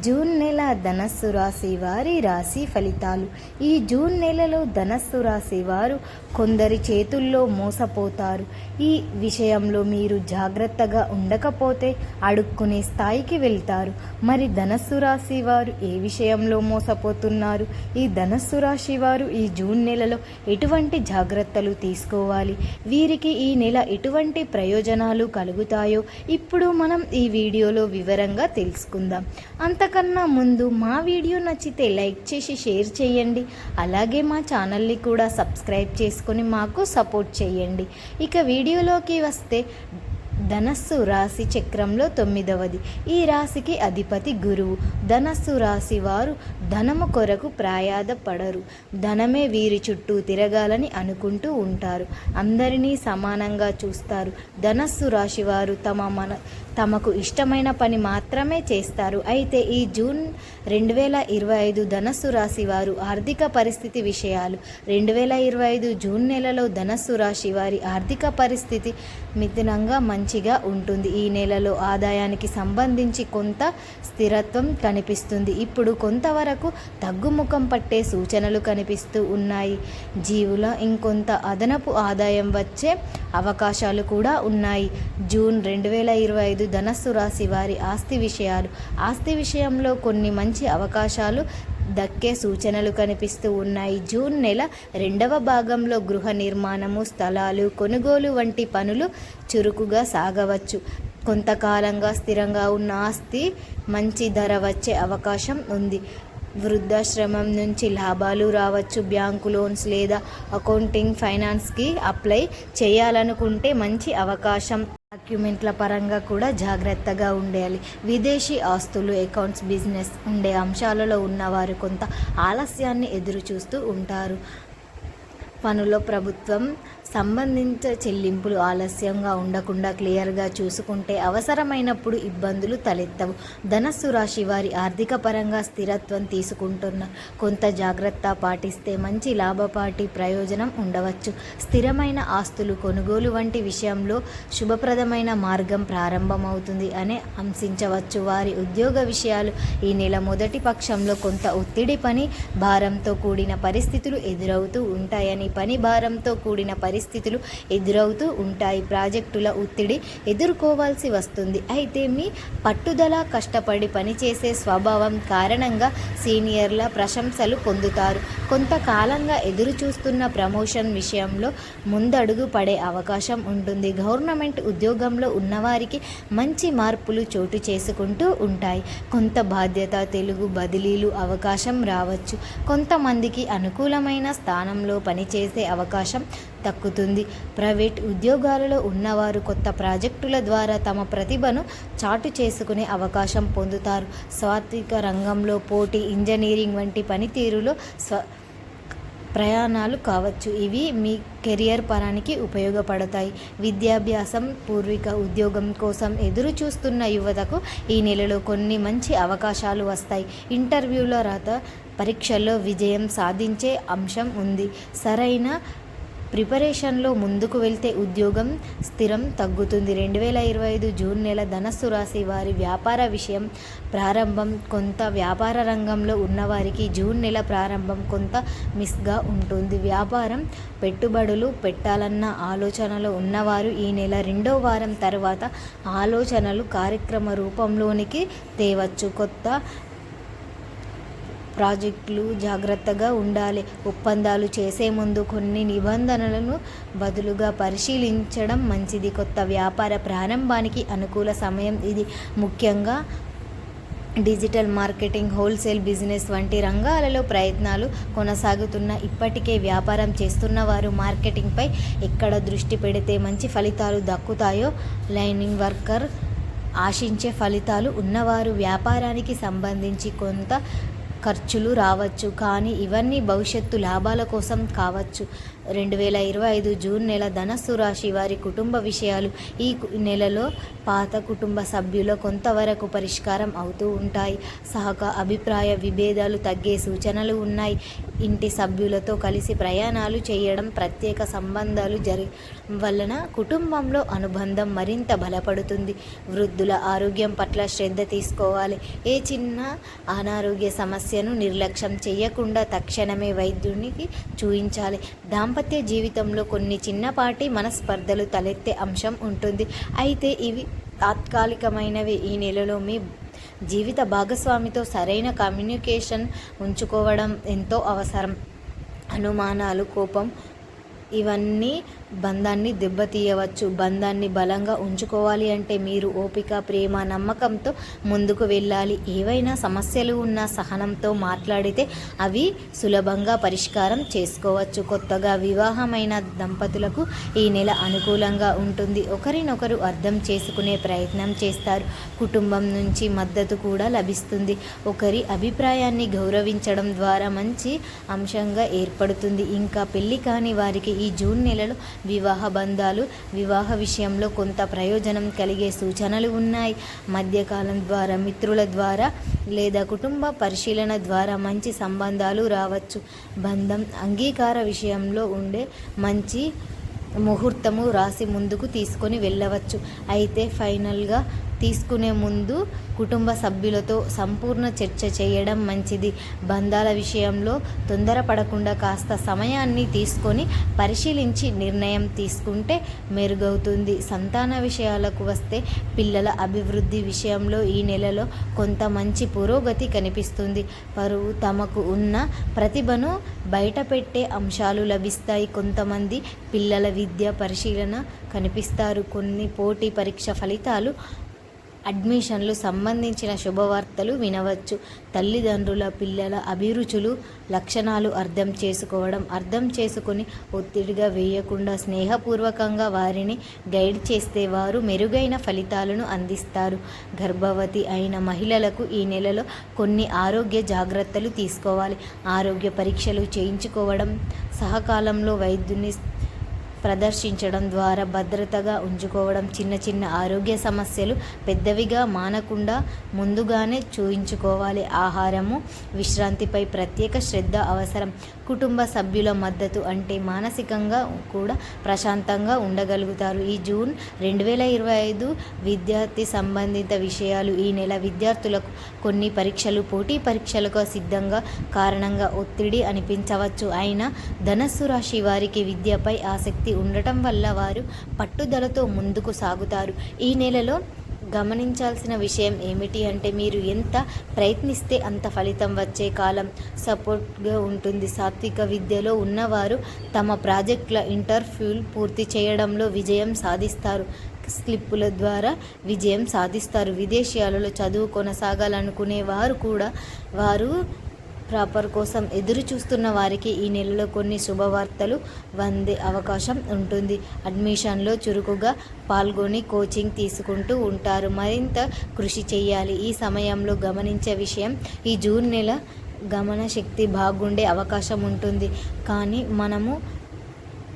June నెల ధనస్సు రాశి వారి రాశి ఫలితాలు. ఈ జూన్ నెలలో ధనస్సు రాశి వారు కొందరి చేతుల్లో మోసపోతారు. ఈ విషయంలో మీరు జాగ్రత్తగా ఉండకపోతే అడుక్కునే స్థాయికి వెళ్తారు. మరి ధనస్సు రాశి వారు ఏ విషయంలో మోసపోతున్నారు? ఈ ధనస్సు రాశి వారు ఈ జూన్ నెలలో ఎటువంటి జాగ్రత్తలు తీసుకోవాలి? వీరికి ఈ నెల ఎటువంటి ప్రయోజనాలు కలుగుతాయో ఇప్పుడు మనం ఈ వీడియోలో వివరంగా తెలుసుకుందాం. అంతకన్నా ముందు మా వీడియో నచ్చితే లైక్ చేసి షేర్ చేయండి. అలాగే మా ఛానల్ని కూడా సబ్స్క్రైబ్ చేసుకొని మాకు సపోర్ట్ చేయండి. ఇక వీడియోలోకి వస్తే ధనస్సు రాశి చక్రంలో తొమ్మిదవది. ఈ రాశికి అధిపతి గురువు. ధనస్సు రాశి వారు ధనము కొరకు ప్రయాద పడరు ధనమే వీరి చుట్టూ తిరగాలని అనుకుంటూ ఉంటారు. అందరినీ సమానంగా చూస్తారు. ధనస్సు రాశి వారు తమ మన తమకు ఇష్టమైన పని మాత్రమే చేస్తారు. అయితే ఈ జూన్ రెండు వేల ఇరవై ఐదు ధనస్సు రాశి వారు ఆర్థిక పరిస్థితి విషయాలు. రెండు వేల ఇరవై ఐదు జూన్ నెలలో ధనస్సు రాశి వారి ఆర్థిక పరిస్థితి మిథునంగా మంచిగా ఉంటుంది. ఈ నెలలో ఆదాయానికి సంబంధించి కొంత స్థిరత్వం కనిపిస్తుంది. ఇప్పుడు కొంతవరకు తగ్గుముఖం పట్టే సూచనలు కనిపిస్తూ ఉన్నాయి. జీవుల ఇంకొంత అదనపు ఆదాయం వచ్చే అవకాశాలు కూడా ఉన్నాయి. జూన్ రెండు వేల ఇరవై ఐదు ధనస్సు రాశి వారి ఆస్తి విషయాలు. ఆస్తి విషయంలో కొన్ని మంచి అవకాశాలు దక్కే సూచనలు కనిపిస్తూ ఉన్నాయి. జూన్ నెల రెండవ భాగంలో గృహ నిర్మాణము స్థలాలు కొనుగోలు వంటి పనులు చురుకుగా సాగవచ్చు. కొంతకాలంగా స్థిరంగా ఉన్న ఆస్తి మంచి ధర వచ్చే అవకాశం ఉంది. వృద్ధాశ్రమం నుంచి లాభాలు రావచ్చు. బ్యాంకు లోన్స్ లేదా అకౌంటింగ్ ఫైనాన్స్కి అప్లై చేయాలనుకుంటే మంచి అవకాశం డాక్యుమెంట్ల పరంగా కూడా జాగ్రత్తగా ఉండాలి. విదేశీ ఆస్తులు అకౌంట్స్ బిజినెస్ ఉండే అంశాలలో ఉన్నవారు కొంత ఆలస్యాన్ని ఎదురు చూస్తూ ఉంటారు. పనులో ప్రభుత్వం సంబంధిత చెల్లింపులు ఆలస్యంగా ఉండకుండా క్లియర్గా చూసుకుంటే అవసరమైనప్పుడు ఇబ్బందులు తలెత్తవు. ధనస్సు రాశి వారి ఆర్థిక పరంగా స్థిరత్వం తీసుకుంటున్న కొంత జాగ్రత్త పాటిస్తే మంచి లాభపాటి ప్రయోజనం ఉండవచ్చు. స్థిరమైన ఆస్తులు కొనుగోలు వంటి విషయంలో శుభప్రదమైన మార్గం ప్రారంభమవుతుంది అనే అంశించవచ్చు. వారి ఉద్యోగ విషయాలు ఈ నెల మొదటి పక్షంలో కొంత ఒత్తిడి పని భారంతో కూడిన పరిస్థితులు ఎదురవుతూ ఉంటాయని పని భారంతో కూడిన పరిస్థితి పరిస్థితులు ఎదురవుతూ ఉంటాయి. ప్రాజెక్టుల ఒత్తిడి ఎదుర్కోవాల్సి వస్తుంది. అయితే మీ పట్టుదల కష్టపడి పనిచేసే స్వభావం కారణంగా సీనియర్ల ప్రశంసలు పొందుతారు. కొంతకాలంగా ఎదురు చూస్తున్న ప్రమోషన్ విషయంలో ముందడుగు పడే అవకాశం ఉంటుంది. గవర్నమెంట్ ఉద్యోగంలో ఉన్నవారికి మంచి మార్పులు చోటు చేసుకుంటూ ఉంటాయి. కొంత బాధ్యత తెలుగు బదిలీలు అవకాశం రావచ్చు. కొంతమందికి అనుకూలమైన స్థానంలో పనిచేసే అవకాశం దక్కుతుంది ప్రైవేట్ ఉద్యోగాలలో ఉన్నవారు కొత్త ప్రాజెక్టుల ద్వారా తమ ప్రతిభను చాటు చేసుకునే అవకాశం పొందుతారు. స్వాత్విక రంగంలో పోటీ ఇంజనీరింగ్ వంటి పనితీరులో స్వ ప్రయాణాలు కావచ్చు. ఇవి మీ కెరియర్ పరానికి ఉపయోగపడతాయి. విద్యాభ్యాసం పూర్విక ఉద్యోగం కోసం ఎదురు చూస్తున్న యువతకు ఈ నెలలో కొన్ని మంచి అవకాశాలు వస్తాయి. ఇంటర్వ్యూల రాత పరీక్షల్లో విజయం సాధించే అంశం ఉంది. సరైన ప్రిపరేషన్లో ముందుకు వెళ్తే ఉద్యోగం స్థిరం తగ్గుతుంది. రెండు వేల ఇరవై ఐదు జూన్ నెల ధనస్సు రాశి వారి వ్యాపార విషయం ప్రారంభం. కొంత వ్యాపార రంగంలో ఉన్నవారికి జూన్ నెల ప్రారంభం కొంత మిస్గా ఉంటుంది. వ్యాపారం పెట్టుబడులు పెట్టాలన్న ఆలోచనలో ఉన్నవారు ఈ నెల రెండో వారం తర్వాత ఆలోచనలు కార్యక్రమ రూపంలోనికి తేవచ్చు. కొత్త ప్రాజెక్టులు జాగ్రత్తగా ఉండాలి. ఒప్పందాలు చేసే ముందు కొన్ని నిబంధనలను బదులుగా పరిశీలించడం మంచిది. కొత్త వ్యాపార ప్రారంభానికి అనుకూల సమయం ఇది. ముఖ్యంగా డిజిటల్ మార్కెటింగ్ హోల్సేల్ బిజినెస్ వంటి రంగాలలో ప్రయత్నాలు కొనసాగుతున్న ఇప్పటికే వ్యాపారం చేస్తున్న వారు మార్కెటింగ్పై ఎక్కడ దృష్టి పెడితే మంచి ఫలితాలు దక్కుతాయో లైనింగ్ వర్కర్ ఆశించే ఫలితాలు ఉన్నవారు వ్యాపారానికి సంబంధించి కొంత ఖర్చులు రావచ్చు కానీ ఇవన్నీ భవిష్యత్తు లాభాల కోసం కావచ్చు. రెండు వేల ఇరవై ఐదు జూన్ నెల ధనస్సు రాశి వారి కుటుంబ విషయాలు ఈ నెలలో పాత కుటుంబ సభ్యుల కొంతవరకు పరిష్కారం అవుతూ ఉంటాయి. సహక అభిప్రాయ విభేదాలు తగ్గే సూచనలు ఉన్నాయి. ఇంటి సభ్యులతో కలిసి ప్రయాణాలు చేయడం ప్రత్యేక సంబంధాలు జరగడం వలన కుటుంబంలో అనుబంధం మరింత బలపడుతుంది. వృద్ధుల ఆరోగ్యం పట్ల శ్రద్ధ తీసుకోవాలి. ఏ చిన్న అనారోగ్య సమస్యను నిర్లక్ష్యం చేయకుండా తక్షణమే వైద్యునికి చూయించాలి. దాంపత్య జీవితంలో కొన్ని చిన్నపాటి మనస్పర్ధలు తలెత్తే అంశం ఉంటుంది. అయితే ఇవి తాత్కాలికమైనవి. ఈ నెలలో మీ జీవిత భాగస్వామితో సరైన కమ్యూనికేషన్ ఉంచుకోవడం ఎంతో అవసరం. అనుమానాలు కోపం ఇవన్నీ బంధాన్ని దెబ్బతీయవచ్చు. బంధాన్ని బలంగా ఉంచుకోవాలి అంటే మీరు ఓపిక ప్రేమ నమ్మకంతో ముందుకు వెళ్ళాలి. ఏవైనా సమస్యలు ఉన్న సహనంతో మాట్లాడితే అవి సులభంగా పరిష్కారం చేసుకోవచ్చు. కొత్తగా వివాహమైన దంపతులకు ఈ నెల అనుకూలంగా ఉంటుంది. ఒకరినొకరు అర్థం చేసుకునే ప్రయత్నం చేస్తారు. కుటుంబం నుంచి మద్దతు కూడా లభిస్తుంది. ఒకరి అభిప్రాయాన్ని గౌరవించడం ద్వారా మంచి అంశంగా ఏర్పడుతుంది. ఇంకా పెళ్ళి కాని వారికి ఈ జూన్ నెలలో వివాహ బంధాలు వివాహ విషయంలో కొంత ప్రయోజనం కలిగే సూచనలు ఉన్నాయి. మధ్యకాలం ద్వారా మిత్రుల ద్వారా లేదా కుటుంబ పరిశీలన ద్వారా మంచి సంబంధాలు రావచ్చు. బంధం అంగీకార విషయంలో ఉండే మంచి ముహూర్తము రాసి ముందుకు తీసుకొని వెళ్ళవచ్చు. అయితే ఫైనల్గా తీసుకునే ముందు కుటుంబ సభ్యులతో సంపూర్ణ చర్చ చేయడం మంచిది. బంధాల విషయంలో తొందరపడకుండా కాస్త సమయాన్ని తీసుకొని పరిశీలించి నిర్ణయం తీసుకుంటే మెరుగవుతుంది. సంతాన విషయాలకు వస్తే పిల్లల అభివృద్ధి విషయంలో ఈ నెలలో కొంత మంచి పురోగతి కనిపిస్తుంది. వారు తమకు ఉన్న ప్రతిభను బయటపెట్టే అంశాలు లభిస్తాయి. కొంతమంది పిల్లల విద్య పరిశీలన కనిపిస్తారు. కొన్ని పోటీ పరీక్ష ఫలితాలు అడ్మిషన్లు సంబంధించిన శుభవార్తలు వినవచ్చు. తల్లిదండ్రుల పిల్లల అభిరుచులు లక్షణాలు అర్థం చేసుకోవడం అర్థం చేసుకొని ఒత్తిడిగా వేయకుండా స్నేహపూర్వకంగా వారిని గైడ్ చేస్తే వారు మెరుగైన ఫలితాలను అందిస్తారు. గర్భవతి అయిన మహిళలకు ఈ నెలలో కొన్ని ఆరోగ్య జాగ్రత్తలు తీసుకోవాలి. ఆరోగ్య పరీక్షలు చేయించుకోవడం సహకాలంలో వైద్యుని ప్రదర్శించడం ద్వారా భద్రతగా ఉంచుకోవడం చిన్న చిన్న ఆరోగ్య సమస్యలు పెద్దవిగా మానకుండా ముందుగానే చూయించుకోవాలి. ఆహారము విశ్రాంతిపై ప్రత్యేక శ్రద్ధ అవసరం. కుటుంబ సభ్యుల మద్దతు అంటే మానసికంగా కూడా ప్రశాంతంగా ఉండగలుగుతారు. ఈ జూన్ రెండు వేల ఇరవై ఐదు విద్యార్థి సంబంధిత విషయాలు. ఈ నెల విద్యార్థులకు కొన్ని పరీక్షలు పోటీ పరీక్షలకు సిద్ధంగా కారణంగా ఒత్తిడి అనిపించవచ్చు. అయినా ధనస్సు రాశి వారికి విద్యపై ఆసక్తి ఉండటం వల్ల వారు పట్టుదలతో ముందుకు సాగుతారు. ఈ నెలలో గమనించాల్సిన విషయం ఏమిటి అంటే మీరు ఎంత ప్రయత్నిస్తే అంత ఫలితం వచ్చే కాలం సపోర్ట్గా ఉంటుంది. సాత్విక విద్యలో ఉన్నవారు తమ ప్రాజెక్టుల ఇంటర్వ్యూలు పూర్తి చేయడంలో విజయం సాధిస్తారు. స్లిప్పుల ద్వారా విజయం సాధిస్తారు. విదేశీయాలలో చదువు కొనసాగాలనుకునే వారు కూడా వారు ప్రాపర్ కోసం ఎదురు చూస్తున్న వారికి ఈ నెలలో కొన్ని శుభవార్తలు వందే అవకాశం ఉంటుంది. అడ్మిషన్లో చురుకుగా పాల్గొని కోచింగ్ తీసుకుంటూ ఉంటారు. మరింత కృషి చేయాలి. ఈ సమయంలో గమనించే విషయం ఈ జూన్ నెల గమన శక్తి బాగుండే అవకాశం ఉంటుంది. కానీ మనము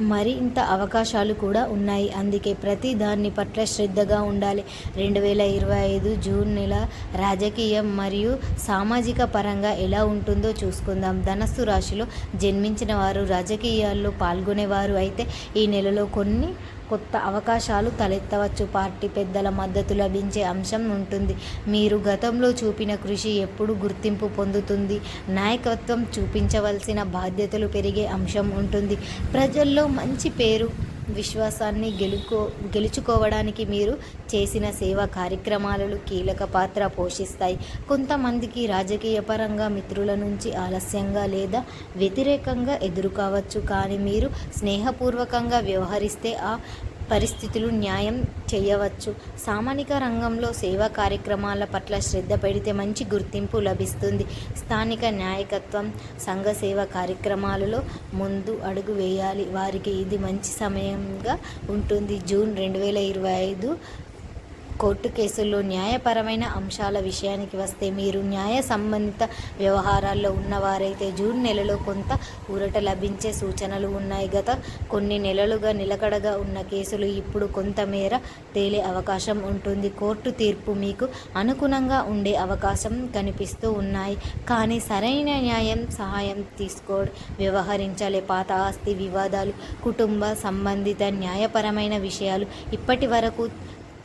మరింత అవకాశాలు కూడా ఉన్నాయి. అందుకే ప్రతి దాన్ని పట్ల శ్రద్ధగా ఉండాలి. రెండు వేల ఇరవై ఐదు జూన్ నెల రాజకీయం మరియు సామాజిక పరంగా ఎలా ఉంటుందో చూసుకుందాం. ధనస్సు రాశిలో జన్మించిన వారు రాజకీయాల్లో పాల్గొనేవారు అయితే ఈ నెలలో కొన్ని కొత్త అవకాశాలు తలెత్తవచ్చు. పార్టీ పెద్దల మద్దతు లభించే అంశం ఉంటుంది. మీరు గతంలో చూపిన కృషి ఎప్పుడు గుర్తింపు పొందుతుంది? నాయకత్వం చూపించవలసిన బాధ్యతలు పెరిగే అంశం ఉంటుంది. ప్రజల్లో మంచి పేరు విశ్వాసాన్ని గెలుకో గెలుచుకోవడానికి మీరు చేసిన సేవా కార్యక్రమాలలో కీలక పాత్ర పోషిస్తాయి. కొంతమందికి రాజకీయ పరంగా మిత్రుల నుంచి ఆలస్యంగా లేదా వ్యతిరేకంగా ఎదురు కావచ్చు కానీ మీరు స్నేహపూర్వకంగా వ్యవహరిస్తే ఆ పరిస్థితులు న్యాయం చేయవచ్చు. సామాజిక రంగంలో సేవా కార్యక్రమాల పట్ల శ్రద్ధ పెడితే మంచి గుర్తింపు లభిస్తుంది. స్థానిక నాయకత్వం సంఘ సేవ కార్యక్రమాలలో ముందు అడుగు వేయాలి. వారికి ఇది మంచి సమయంగా ఉంటుంది. జూన్ రెండు వేల ఇరవై ఐదు కోర్టు కేసుల్లో న్యాయపరమైన అంశాల విషయానికి వస్తే మీరు న్యాయ సంబంధిత వ్యవహారాల్లో ఉన్నవారైతే జూన్ నెలలో కొంత ఊరట లభించే సూచనలు ఉన్నాయి. గత కొన్ని నెలలుగా నిలకడగా ఉన్న కేసులు ఇప్పుడు కొంతమేర తేలే అవకాశం ఉంటుంది. కోర్టు తీర్పు మీకు అనుగుణంగా ఉండే అవకాశం కనిపిస్తూ ఉన్నాయి. కానీ సరైన న్యాయం సహాయం తీసుకో వ్యవహరించాలి. పాత ఆస్తి వివాదాలు కుటుంబ సంబంధిత న్యాయపరమైన విషయాలు ఇప్పటి వరకు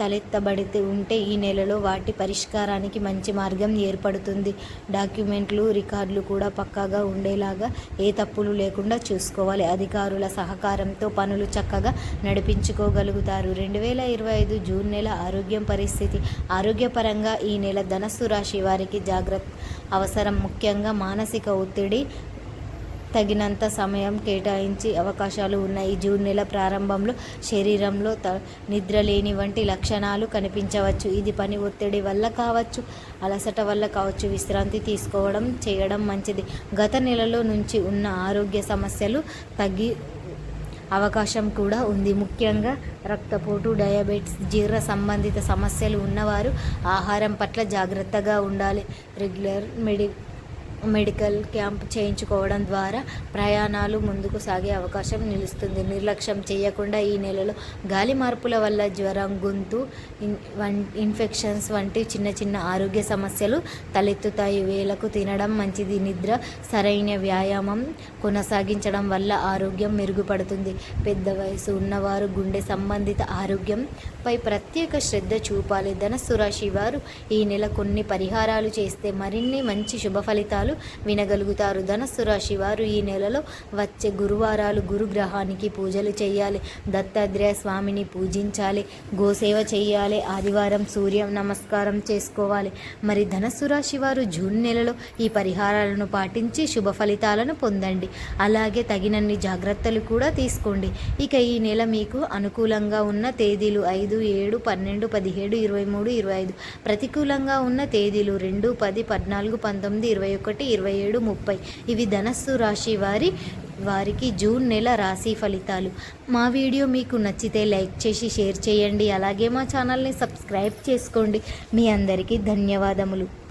తలెత్తబడితే ఉంటే ఈ నెలలో వాటి పరిష్కారానికి మంచి మార్గం ఏర్పడుతుంది. డాక్యుమెంట్లు రికార్డులు కూడా పక్కాగా ఉండేలాగా ఏ తప్పులు లేకుండా చూసుకోవాలి. అధికారుల సహకారంతో పనులు చక్కగా నడిపించుకోగలుగుతారు. రెండు వేల ఇరవై ఐదు జూన్ నెల ఆరోగ్యం పరిస్థితి. ఆరోగ్యపరంగా ఈ నెల ధనస్సు రాశి వారికి జాగ్రత్త అవసరం. ముఖ్యంగా మానసిక ఒత్తిడి తగినంత సమయం కేటాయించి అవకాశాలు ఉన్నాయి. జూన్ నెల ప్రారంభంలో శరీరంలో త నిద్ర లేని వంటి లక్షణాలు కనిపించవచ్చు. ఇది పని ఒత్తిడి వల్ల కావచ్చు అలసట వల్ల కావచ్చు. విశ్రాంతి తీసుకోవడం చేయడం మంచిది. గత నెలలో నుంచి ఉన్న ఆరోగ్య సమస్యలు తగ్గి అవకాశం కూడా ఉంది. ముఖ్యంగా రక్తపోటు డయాబెటిస్ జీర్ణ సంబంధిత సమస్యలు ఉన్నవారు ఆహారం పట్ల జాగ్రత్తగా ఉండాలి. రెగ్యులర్ మెడి మెడికల్ క్యాంప్ చేయించుకోవడం ద్వారా ప్రయాణాలు ముందుకు సాగే అవకాశం నిలుస్తుంది. నిర్లక్ష్యం చేయకుండా ఈ నెలలో గాలి మార్పుల వల్ల జ్వరం గొంతు ఇన్ వన్ ఇన్ఫెక్షన్స్ వంటి చిన్న చిన్న ఆరోగ్య సమస్యలు తలెత్తుతాయి. వేలకు తినడం మంచిది. నిద్ర సరైన వ్యాయామం కొనసాగించడం వల్ల ఆరోగ్యం మెరుగుపడుతుంది. పెద్ద వయసు ఉన్నవారు గుండె సంబంధిత ఆరోగ్యంపై ప్రత్యేక శ్రద్ధ చూపాలి. ధనసురాశి వారు ఈ నెల కొన్ని పరిహారాలు చేస్తే మరిన్ని మంచి శుభ ఫలితాలు వినగలుగుతారు. ధనస్సు రాశి వారు ఈ నెలలో వచ్చే గురువారాలు గురుగ్రహానికి పూజలు చేయాలి. దత్తాత్రేయ స్వామిని పూజించాలి. గోసేవ చేయాలి. ఆదివారం సూర్య నమస్కారం చేసుకోవాలి. మరి ధనస్సు రాశి వారు జూన్ నెలలో ఈ పరిహారాలను పాటించి శుభ ఫలితాలను పొందండి. అలాగే తగినన్ని జాగ్రత్తలు కూడా తీసుకోండి. ఇక ఈ నెల మీకు అనుకూలంగా ఉన్న తేదీలు ఐదు ఏడు పన్నెండు పదిహేడు ఇరవై మూడు ఇరవై ఐదు. ప్రతికూలంగా ఉన్న తేదీలు రెండు పది పద్నాలుగు పంతొమ్మిది ఇరవై ఒకటి ఒకటి ఇరవై ఏడు ముప్పై. ఇవి ధనస్సు రాశి వారి వారికి జూన్ నెల రాశి ఫలితాలు. మా వీడియో మీకు నచ్చితే లైక్ చేసి షేర్ చేయండి. అలాగే మా ఛానల్ని సబ్స్క్రైబ్ చేసుకోండి. మీ అందరికీ ధన్యవాదములు.